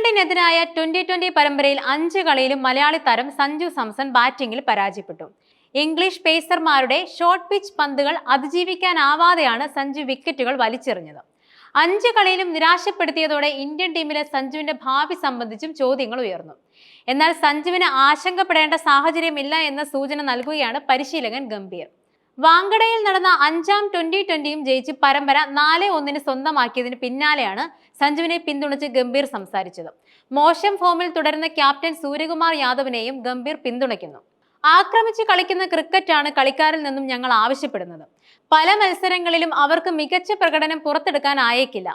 ഇംഗ്ലണ്ടിനെതിരായ twenty twenty പരമ്പരയിൽ അഞ്ച് കളിയിലും മലയാളി താരം സഞ്ജു സാംസൺ ബാറ്റിംഗിൽ പരാജയപ്പെട്ടു. ഇംഗ്ലീഷ് പേസർമാരുടെ ഷോർട്ട് പിച്ച് പന്തുകൾ അതിജീവിക്കാനാവാതെയാണ് സഞ്ജു വിക്കറ്റുകൾ വലിച്ചെറിഞ്ഞത്. അഞ്ച് കളിയിലും നിരാശപ്പെടുത്തിയതോടെ ഇന്ത്യൻ ടീമിലെ സഞ്ജുവിന്റെ ഭാവി സംബന്ധിച്ചും ചോദ്യങ്ങൾ ഉയർന്നു. എന്നാൽ സഞ്ജുവിന് ആശങ്കപ്പെടേണ്ട സാഹചര്യമില്ല എന്ന സൂചന നൽകുകയാണ് പരിശീലകൻ ഗംഭീർ. വാങ്കഡയിൽ നടന്ന അഞ്ചാം ട്വന്റി ട്വന്റിയും ജയിച്ച് പരമ്പര നാല് ഒന്നിന് സ്വന്തമാക്കിയതിന് പിന്നാലെയാണ് സഞ്ജുവിനെ പിന്തുണച്ച് ഗംഭീർ സംസാരിച്ചത്. മോശം ഫോമിൽ തുടരുന്ന ക്യാപ്റ്റൻ സൂര്യകുമാർ യാദവിനെയും ഗംഭീർ പിന്തുണയ്ക്കുന്നു. ആക്രമിച്ച് കളിക്കുന്ന ക്രിക്കറ്റാണ് കളിക്കാരിൽ നിന്നും ഞങ്ങൾ ആവശ്യപ്പെടുന്നത്. പല മത്സരങ്ങളിലും അവർക്ക് മികച്ച പ്രകടനം പുറത്തെടുക്കാൻ ആയേക്കില്ല.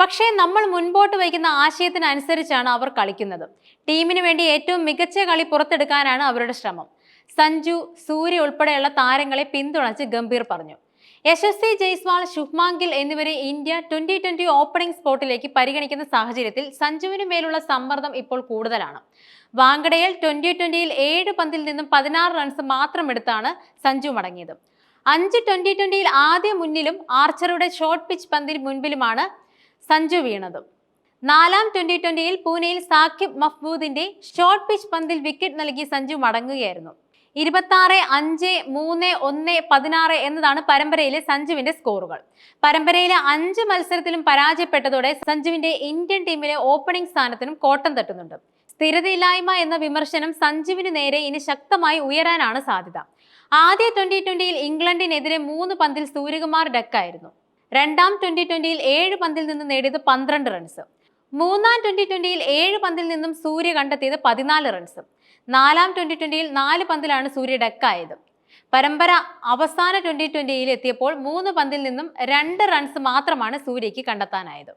പക്ഷേ നമ്മൾ മുൻപോട്ട് വയ്ക്കുന്ന ആശയത്തിനനുസരിച്ചാണ് അവർ കളിക്കുന്നത്. ടീമിന് വേണ്ടി ഏറ്റവും മികച്ച കളി പുറത്തെടുക്കാനാണ് അവരുടെ ശ്രമം. സഞ്ജു സൂര്യ ഉൾപ്പെടെയുള്ള താരങ്ങളെ പിന്തുണച്ച് ഗംഭീർ പറഞ്ഞു. യശസ്വി ജയ്സ്വാൾ ശുഭ്മാങ്കിൽ എന്നിവരെ ഇന്ത്യ ട്വന്റി ട്വന്റി ഓപ്പണിംഗ് സ്പോട്ടിലേക്ക് പരിഗണിക്കുന്ന സാഹചര്യത്തിൽ സഞ്ജുവിന് മേലുള്ള സമ്മർദ്ദം ഇപ്പോൾ കൂടുതലാണ്. വാങ്കഡയിൽ ട്വന്റി ട്വന്റിയിൽ ഏഴ് പന്തിൽ നിന്നും പതിനാറ് റൺസ് മാത്രം എടുത്താണ് സഞ്ജു മടങ്ങിയത്. അഞ്ച് ട്വന്റി ട്വന്റിയിൽ ആദ്യ മുന്നിലും ആർച്ചറുടെ ഷോർട്ട് പിച്ച് പന്തിൽ മുൻപിലുമാണ് സഞ്ജു വീണത്. നാലാം ട്വന്റി ട്വന്റിയിൽ പൂനെയിൽ സാക്കിബ് മഫ്ബൂദിന്റെ ഷോർട്ട് പിച്ച് പന്തിൽ വിക്കറ്റ് നൽകി സഞ്ജു മടങ്ങുകയായിരുന്നു. ഇരുപത്തി അഞ്ച് മൂന്ന് ഒന്ന് പതിനാറ് എന്നതാണ് പരമ്പരയിലെ സഞ്ജുവിന്റെ സ്കോറുകൾ. പരമ്പരയിലെ അഞ്ച് മത്സരത്തിലും പരാജയപ്പെട്ടതോടെ സഞ്ജുവിന്റെ ഇന്ത്യൻ ടീമിലെ ഓപ്പണിംഗ് സ്ഥാനത്തിനും കോട്ടം തട്ടുന്നുണ്ട്. സ്ഥിരതയില്ലായ്മ എന്ന വിമർശനം സഞ്ജുവിന് നേരെ ഇനി ശക്തമായി ഉയരാനാണ് സാധ്യത. ആദ്യ ട്വന്റി ട്വന്റിയിൽ ഇംഗ്ലണ്ടിനെതിരെ മൂന്ന് പന്തിൽ സൂര്യകുമാർ ഡക്കായിരുന്നു. രണ്ടാം ട്വന്റി ട്വന്റിയിൽ ഏഴ് പന്തിൽ നിന്ന് നേടിയത് പന്ത്രണ്ട് റൺസ് മൂന്നാം ട്വന്റി ട്വന്റിയിൽ ഏഴ് പന്തിൽ നിന്നും സൂര്യ കണ്ടെത്തിയത് പതിനാല് റൺസും നാലാം ട്വന്റി ട്വന്റിയിൽ നാല് പന്തിലാണ് സൂര്യ ഡക്കായത് പരമ്പര അവസാന ട്വന്റി ട്വന്റിയിൽ എത്തിയപ്പോൾ മൂന്ന് പന്തിൽ നിന്നും രണ്ട് റൺസ് മാത്രമാണ് സൂര്യയ്ക്ക് കണ്ടെത്താനായത്.